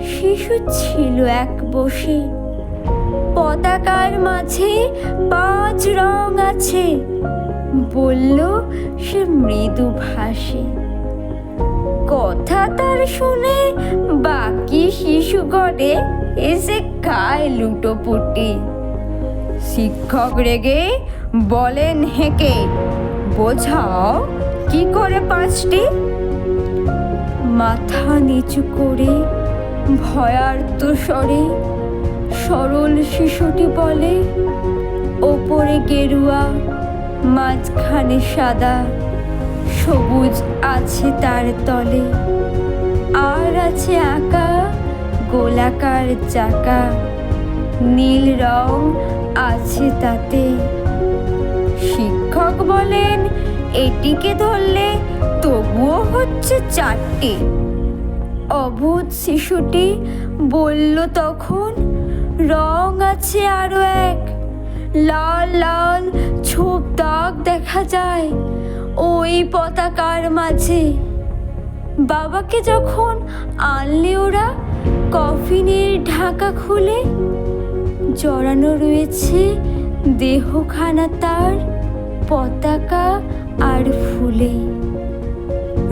শিশু ছিল এক বসে। পতাকার মাঝে পাঁচ রং আছে। বলল, সে মৃদু ভাসে কথা তার শুনে বাকি শিশু করে এসে খায় লুটোপুটি শিক্ষক রেগে বলেন, হেঁকে, বোঝাও, কি করে পাঁচটি? মাথা নিচু করে ভয়ার্ত স্বরে সরল শিশুটি বলে, ওপরে গেরুয়া, মাঝখানে সাদা, সবুজ আছে তার তলে। আর আছে আঁকা, গোলাকার চাকা, নীল রং আছে তাতে। শিক্ষক বলেন, এটিকে ধরলে তবুও হচ্ছে চারটে। অবুধ শিশুটি বলল তখন, রং আছে আরও এক। লাল লাল ছোপ দাগ দেখা যায় ওই পতাকার মাঝে। বাবাকে যখন আনলে ওরা, কফিনের ঢাকা খুলে জড়ানো রয়েছে দেহখানা তার পতাকা আর ফুলে।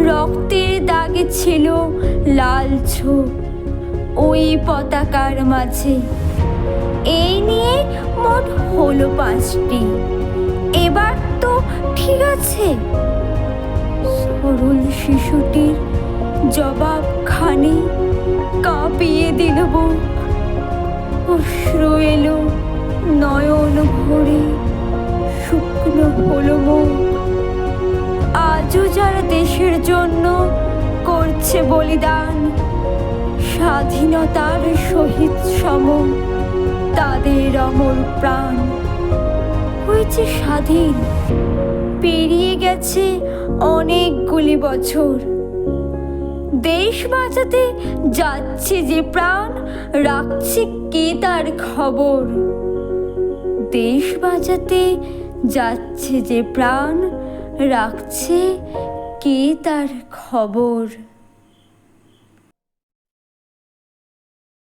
রক্তের দাগে ছিল লাল ছোপ ওই পতাকার মাঝে। এই নিয়ে মোট হলো পাঁচটি। এবার তো ঠিক আছে। সরল শিশুটির জবাব খানে কাঁপিয়ে দিল অশ্রু এলো নয়ন ভরে, শুকনো হলো দেশের জন্য করছে বলিদান। স্বাধীনতার শহীদ সম তাদের অমর প্রাণ। হয়েছে স্বাধীন, পেরিয়ে গেছে অনেকগুলি বছর। দেশ বাঁচাতে যাচ্ছে যে প্রাণ, রাখছে কে তার খবর? দেশ বাঁচাতে যাচ্ছে যে প্রাণ, রাখছে কে তার খবর?